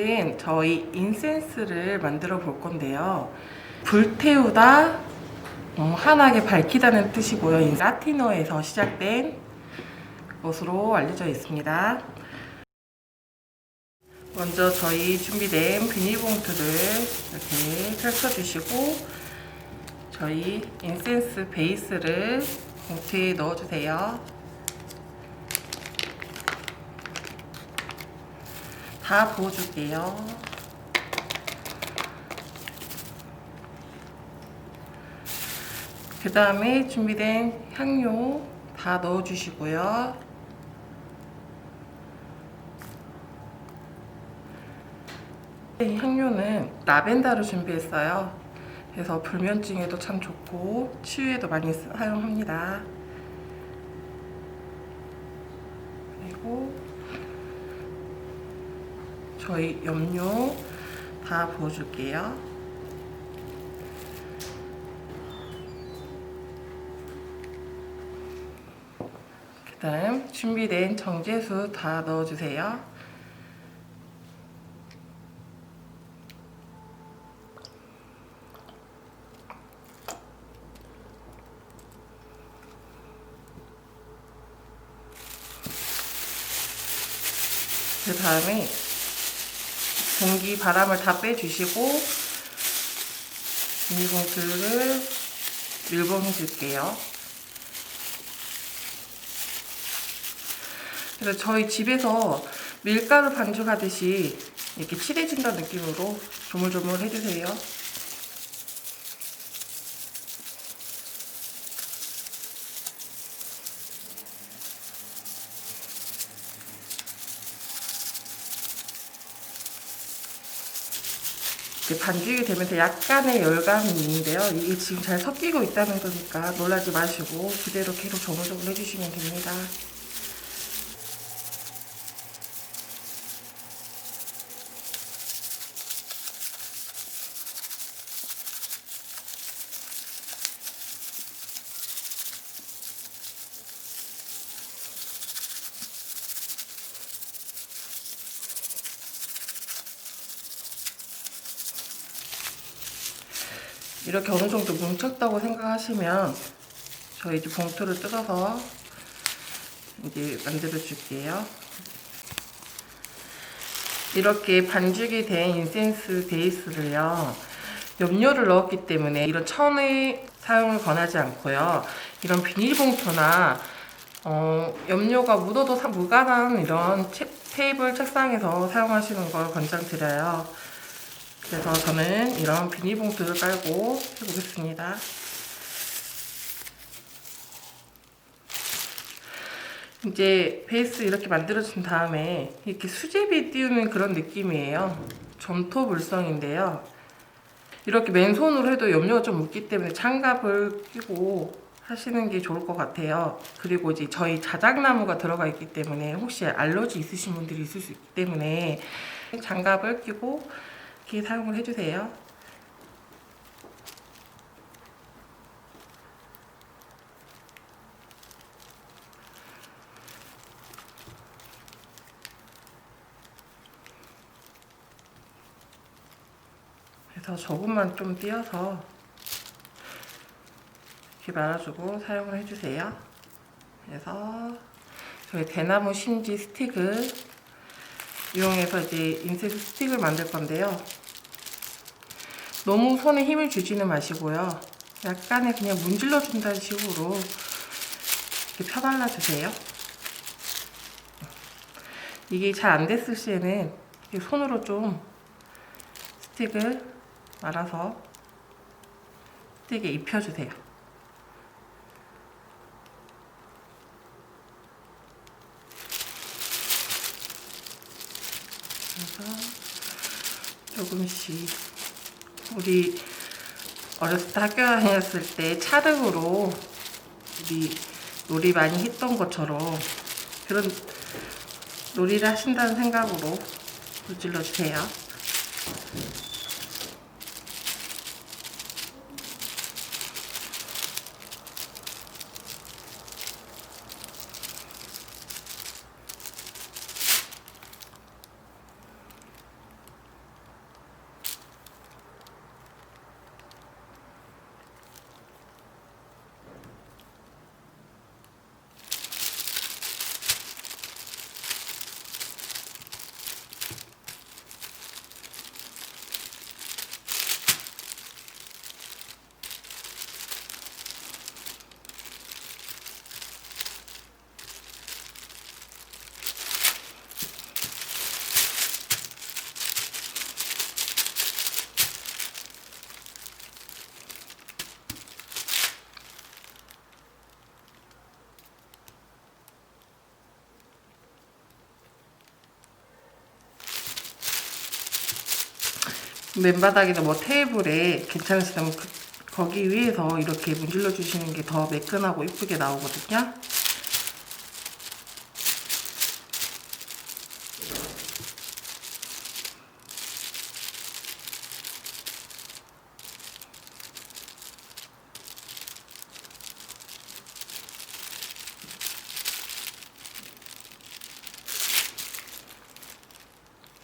오늘은 저희 인센스를 만들어 볼 건데요. 불태우다, 어, 환하게 밝히다는 뜻이고요. 이 라틴어에서 시작된 것으로 알려져 있습니다. 먼저 저희 준비된 비닐봉투를 이렇게 펼쳐주시고 저희 인센스 베이스를 봉투에 넣어주세요. 다 부어줄게요. 그 다음에 준비된 향료 다 넣어주시고요. 이 향료는 라벤더를 준비했어요. 그래서 불면증에도 참 좋고 치유에도 많이 쓰- 사용합니다. 그리고 저희 염료 다 부어줄게요. 그 다음 준비된 정제수 다 넣어주세요. 그 다음에 공기 바람을 다 빼주시고 비닐봉투를 밀봉해 줄게요. 그래서 저희 집에서 밀가루 반죽하듯이 이렇게 칠해진다는 느낌으로 조물조물 해주세요. 반죽이 되면서 약간의 열감이 있는데요. 이게 지금 잘 섞이고 있다는 거니까 놀라지 마시고 그대로 계속 조물조물 해주시면 됩니다. 이렇게 어느 정도 뭉쳤다고 생각하시면 저희 이제 봉투를 뜯어서 이제 만들어 줄게요. 이렇게 반죽이 된 인센스 베이스를요. 염료를 넣었기 때문에 이런 천의 사용을 권하지 않고요. 이런 비닐봉투나 어, 염료가 묻어도 사- 무관한 이런 체- 테이블 책상에서 사용하시는 걸 권장드려요. 그래서 저는 이런 비닐봉투를 깔고 해보겠습니다. 이제 베이스 이렇게 만들어진 다음에 이렇게 수제비 띄우는 그런 느낌이에요. 점토 물성인데요. 이렇게 맨손으로 해도 염료가 좀 묻기 때문에 장갑을 끼고 하시는 게 좋을 것 같아요. 그리고 이제 저희 자작나무가 들어가 있기 때문에 혹시 알러지 있으신 분들이 있을 수 있기 때문에 장갑을 끼고 이렇게 사용을 해주세요. 그래서 조금만 좀 띄어서 이렇게 말아주고 사용을 해주세요. 그래서 저희 대나무 심지 스틱을 이용해서 이제 인쇄 스틱을 만들 건데요. 너무 손에 힘을 주지는 마시고요. 약간의 그냥 문질러 준다는 식으로 이렇게 펴발라 주세요. 이게 잘 안 됐을 시에는 손으로 좀 스틱을 말아서 스틱에 입혀주세요. 그래서 조금씩 우리 어렸을 때 학교 다녔을 때 차등으로 우리 놀이 많이 했던 것처럼 그런 놀이를 하신다는 생각으로 무질러 주세요. 맨바닥이나 뭐 테이블에 괜찮으시다면 그, 거기 위에서 이렇게 문질러 주시는 게 더 매끈하고 이쁘게 나오거든요.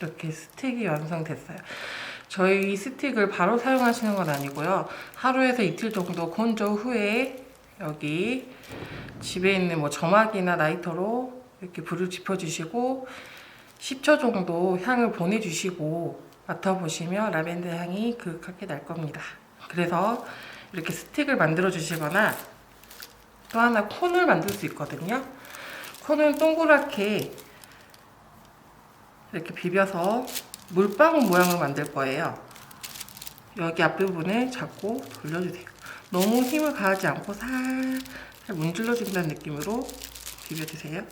이렇게 스틱이 완성됐어요. 저희 이 스틱을 바로 사용하시는 건 아니고요. 하루에서 이틀 정도 건조 후에 여기 집에 있는 뭐 점막이나 라이터로 이렇게 불을 지펴주시고 10초 정도 향을 보내주시고 맡아보시면 라벤더 향이 그윽하게 날 겁니다. 그래서 이렇게 스틱을 만들어 주시거나 또 하나 콘을 만들 수 있거든요. 콘은 동그랗게 이렇게 비벼서 물방울 모양을 만들 거예요. 여기 앞부분을 잡고 돌려주세요. 너무 힘을 가하지 않고 살살 문질러 준다는 느낌으로 비벼주세요.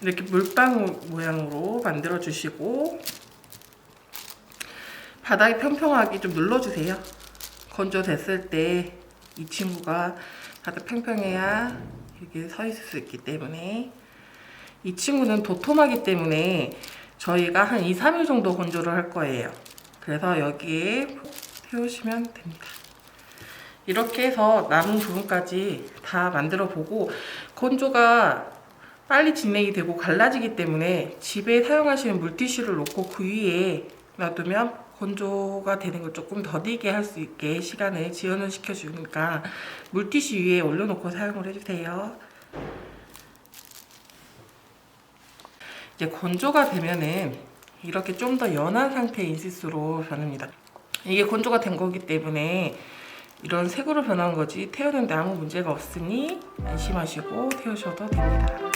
이렇게 물방울 모양으로 만들어 주시고 바닥이 평평하게 좀 눌러주세요. 건조 됐을 때 이 친구가 바닥 평평해야 이렇게 서 있을 수 있기 때문에 이 친구는 도톰하기 때문에 저희가 한 2, 3일 정도 건조를 할 거예요. 그래서 여기에 세우시면 됩니다. 이렇게 해서 남은 부분까지 다 만들어 보고 건조가 빨리 진행이 되고 갈라지기 때문에 집에 사용하시는 물티슈를 놓고 그 위에 놔두면 건조가 되는 걸 조금 더디게 할 수 있게 시간을 지연을 시켜주니까 물티슈 위에 올려놓고 사용을 해주세요. 이제 건조가 되면은 이렇게 좀 더 연한 상태의 인시스로 변합니다. 이게 건조가 된 거기 때문에 이런 색으로 변한 거지 태우는데 아무 문제가 없으니 안심하시고 태우셔도 됩니다.